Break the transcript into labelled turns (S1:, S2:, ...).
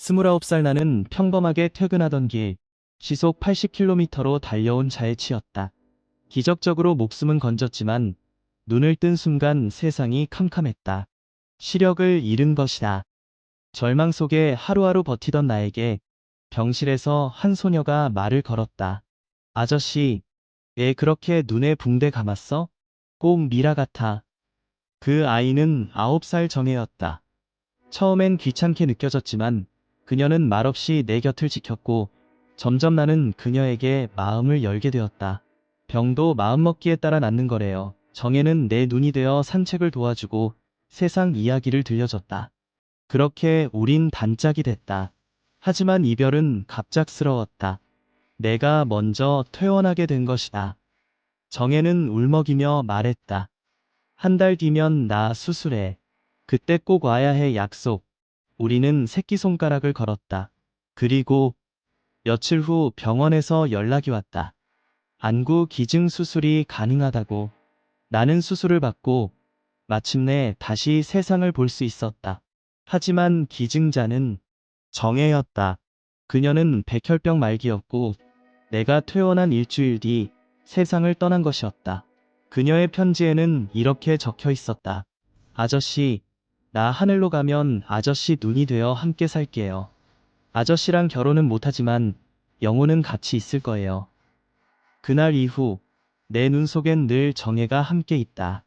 S1: 29살 나는 평범하게 퇴근하던 길, 시속 80km로 달려온 차에 치였다. 기적적으로 목숨은 건졌지만 눈을 뜬 순간 세상이 캄캄했다. 시력을 잃은 것이다. 절망 속에 하루하루 버티던 나에게 병실에서 한 소녀가 말을 걸었다. 아저씨, 왜 그렇게 눈에 붕대 감았어? 꼭 미라 같아. 그 아이는 9살 정혜였다. 처음엔 귀찮게 느껴졌지만 그녀는 말없이 내 곁을 지켰고 점점 나는 그녀에게 마음을 열게 되었다. 병도 마음먹기에 따라 낫는 거래요. 정혜는 내 눈이 되어 산책을 도와주고 세상 이야기를 들려줬다. 그렇게 우린 단짝이 됐다. 하지만 이별은 갑작스러웠다. 내가 먼저 퇴원하게 된 것이다. 정혜는 울먹이며 말했다. 한 달 뒤면 나 수술해. 그때 꼭 와야 해 약속. 우리는 새끼손가락을 걸었다. 그리고 며칠 후 병원에서 연락이 왔다. 안구 기증 수술이 가능하다고. 나는 수술을 받고 마침내 다시 세상을 볼 수 있었다. 하지만 기증자는 정혜였다. 그녀는 백혈병 말기였고 내가 퇴원한 일주일 뒤 세상을 떠난 것이었다. 그녀의 편지에는 이렇게 적혀 있었다. 아저씨, 나 하늘로 가면 아저씨 눈이 되어 함께 살게요. 아저씨랑 결혼은 못하지만 영혼은 같이 있을 거예요. 그날 이후 내 눈 속엔 늘 정혜가 함께 있다.